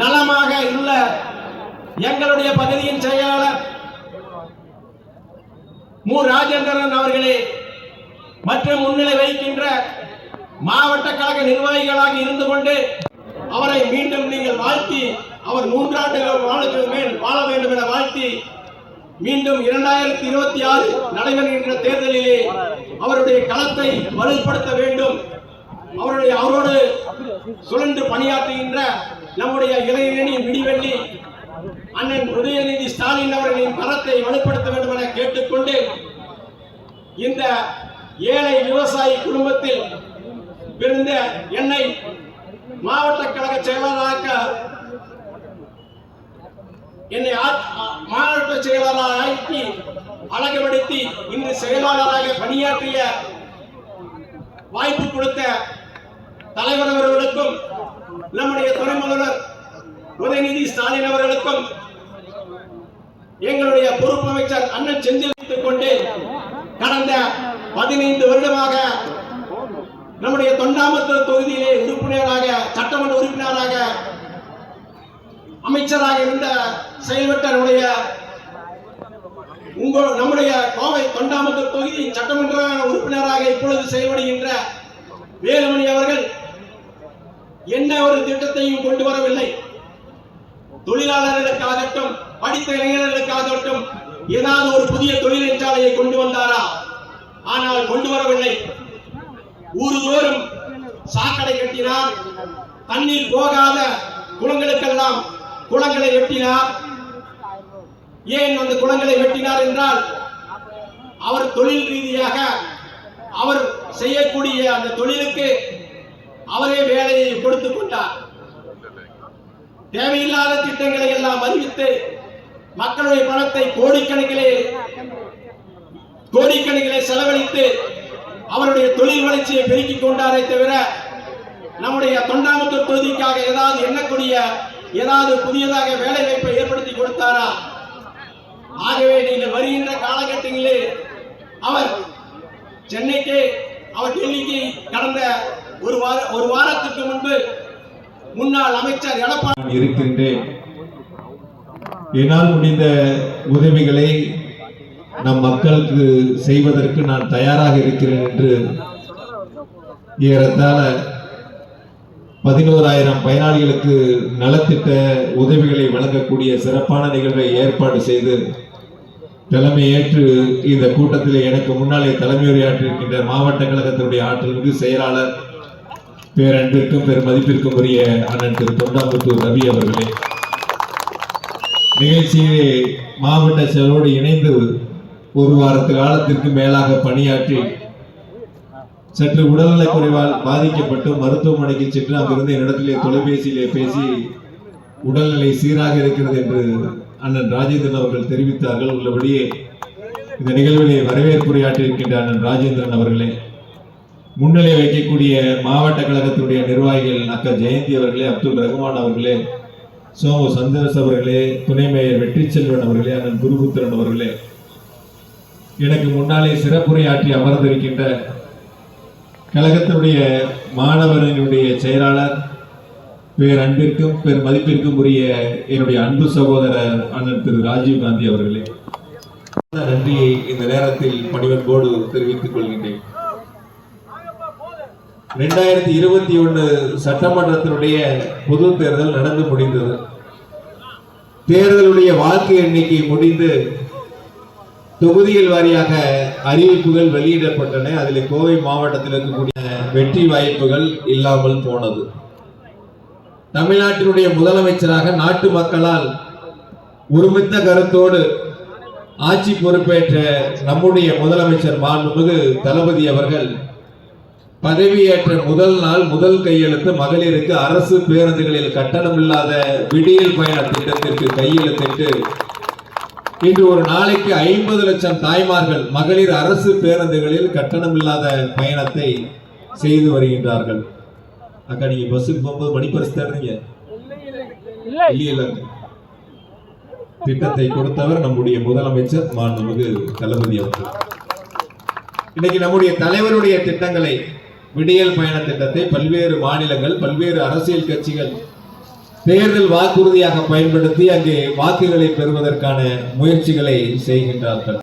நலமாக உள்ள எங்களுடைய பகுதியின் செயலாளர் மு. ராஜேந்திரன் அவர்களே மற்றும் முன்னிலை வைக்கின்ற மாவட்ட கழக நிர்வாகிகளாக இருந்து கொண்டு அவரை மீண்டும் நீங்கள் வாழ்த்தி அவர் மூன்றாண்டுகள் வாழுக்கு மேல் வாழ வேண்டும் என வாழ்த்தி மீண்டும் இரண்டாயிரத்தி இருபத்தி ஆறு நடைபெறுகின்ற தேர்தலிலே அவருடைய களத்தை வலுப்படுத்த வேண்டும். அவருடைய அவரோடு சுழன்று பணியாற்றுகின்ற நம்முடைய இளைஞரணி விடிவெள்ளி அண்ணன் உதயநிதி ஸ்டாலின் அவர்களின் மரத்தை வலுப்படுத்த வேண்டும் என கேட்டுக்கொண்டு இந்த ஏழை விவசாயி குடும்பத்தில் பிறந்த என்னை மாவட்ட கழக செயலாளராக என்னை மாவட்ட செயலாளராக ஆக்கி அழகுபடுத்தி இன்று செயலாளராக பணியாற்றிய வாய்ப்பு கொடுத்த நம்முடைய துணை முதல்வர் உதயநிதி ஸ்டாலின் அவர்களுக்கும் எங்களுடைய பொறுப்பு அமைச்சர் அண்ணன் செந்தில் கொண்டு கடந்த பதினைந்து வருடமாக நம்முடைய தொண்டாமத்தூர் தொகுதியிலே உறுப்பினராக சட்டமன்ற உறுப்பினராக அமைச்சராக இருந்த செயல்பட்ட நம்முடைய உங்கள் நம்முடைய கோவை தொண்டாமத்தூர் தொகுதி சட்டமன்ற உறுப்பினராக இப்பொழுது செயல்படுகின்ற வேலுமணி அவர்கள் என்ன ஒரு திட்டத்தையும் கொண்டு வரவில்லை. தொழிலாளர்களுக்காகட்டும் படித்த இளைஞர்களுக்காகட்டும் ஏதாவது ஒரு புதிய தொழிற்சாலையை கொண்டு வந்தாரா? ஆனால் கொண்டு வரவில்லை. ஊருதோறும் சாக்கடை கட்டினார் தண்ணீர் போகாத குளங்களுக்கெல்லாம் குளங்களை வெட்டினார். ஏன் அந்த குளங்களை வெட்டினார் என்றால் அவர் தொழில் ரீதியாக அவர் செய்யக்கூடிய அந்த தொழிலுக்கு கொடுத்துக் கொண்டார் தேவையில்லாத திட்டங்களை எல்லாம் அறிவித்து மக்களுடைய பணத்தை கோடிக்கணக்கிலே கோடிக்கணக்கிலே செலவழித்து அவருடைய தொழில் வளர்ச்சியை பெருக்கிக் கொண்டாரே தவிர நம்முடைய தொண்டாமுத்தூர் தொகுதிக்காக ஏதாவது எண்ணக்கூடிய ஏதாவது புதியதாக வேலை வாய்ப்பை ஏற்படுத்தி கொடுத்தாரா? ஆகவே நீங்கள் வருகின்ற காலகட்டங்களிலே அவர் சென்னைக்கு அவர் டெல்லிக்கு கடந்த ஒரு வார ஒரு வாரத்துக்கு முன்பு முன்னாள் அமைச்சர் எடப்பாடி இருக்கின்றேன். என்னால் முடிந்த உதவிகளை நம் மக்களுக்கு செய்வதற்கு நான் தயாராக இருக்கிறேன் என்று ஏறத்தாழ பதினோராயிரம் பயனாளிகளுக்கு நலத்திட்ட உதவிகளை வழங்கக்கூடிய சிறப்பான நிகழ்வை ஏற்பாடு செய்து தலைமையேற்று இந்த கூட்டத்தில் எனக்கு முன்னாலே தலைமையுரையாற்றிருக்கின்ற மாவட்ட கழகத்தினுடைய ஆற்றலுக்கு செயலாளர் பேரன்பிற்கும் பெரும் மதிப்பிற்கும் உரிய அண்ணன் திரு தொண்டாமுத்தூர் ரவி அவர்களே நிகழ்ச்சியிலே மாவட்ட செயலோடு இணைந்து ஒரு வாரத்து காலத்திற்கு மேலாக பணியாற்றி சற்று உடல்நலக் குறைவால் பாதிக்கப்பட்டு மருத்துவமனைக்கு சென்று அங்கிருந்து என்னிடத்திலே தொலைபேசியிலே பேசி உடல்நிலை சீராக இருக்கிறது என்று அண்ணன் ராஜேந்திரன் அவர்கள் தெரிவித்தார்கள். உள்ளபடியே இந்த நிகழ்விலே வரவேற்புரையாற்றியிருக்கின்ற அண்ணன் ராஜேந்திரன் அவர்களே முன்னிலை வைக்கக்கூடிய மாவட்ட கழகத்தினுடைய நிர்வாகிகள் அக்கா ஜெயந்தி அவர்களே அப்துல் ரகுமான் அவர்களே சோமு சந்திரஸ் அவர்களே துணை மேயர் வெற்றி செல்வன் அவர்களே அண்ணன் குருபுத்திரன் அவர்களே எனக்கு முன்னாலே சிறப்புரையாற்றி அமர்ந்திருக்கின்ற கழகத்தினுடைய மாணவர்களினுடைய செயலாளர் பேர் அன்பிற்கும் பேர் மதிப்பிற்கும் உரிய என்னுடைய அன்பு சகோதரர் அண்ணன் திரு ராஜீவ் காந்தி அவர்களே. நன்றியை இந்த நேரத்தில் பணிவன்போடு தெரிவித்துக் கொள்கின்றேன். ரெண்டாயிரத்தி இருபத்தி ஒன்று சட்டமன்றத்தினுடைய பொது தேர்தல் நடந்து முடிந்தது. தேர்தலுடைய வாக்கு எண்ணிக்கை முடிந்து தொகுதிகள் வாரியாக அறிவிப்புகள் வெளியிடப்பட்டன. அதில் கோவை மாவட்டத்தில் இருக்கக்கூடிய வெற்றி வாய்ப்புகள் இல்லாமல் போனது. தமிழ்நாட்டினுடைய முதலமைச்சராக நாட்டு மக்களால் ஒருமித்த கருத்தோடு ஆட்சி பொறுப்பேற்ற நம்முடைய முதலமைச்சர் மாண்புமிகு தளபதி அவர்கள் பதவியேற்ற முதல் நாள் முதல் கையெழுத்து மகளிருக்கு அரசு பேருந்துகளில் கட்டணமில்லாத விடியல் பயண திட்டத்திற்கு கையெழுத்திட்டு இன்று ஒரு நாளைக்கு ஐம்பது லட்சம் தாய்மார்கள் மகளிர் அரசு பேருந்துகளில் கட்டணமில்லாத பயணத்தை செய்து வருகின்றார்கள். அக்கா நீங்க பஸ்ஸுக்கு போகும்போது மணிப்பரிசு தர்றீங்க? இல்லையில திட்டத்தை கொடுத்தவர் நம்முடைய முதலமைச்சர் மாண்புமிகு தளபதி அவர்கள். இன்னைக்கு நம்முடைய தலைவருடைய திட்டங்களை விடியல் பயண திட்டத்தை பல்வேறு மாநிலங்கள் பல்வேறு அரசியல் கட்சிகள் தேர்தல் வாக்குறுதியாக பயன்படுத்தி அங்கே வாக்குகளை பெறுவதற்கான முயற்சிகளை செய்கின்றார்கள்.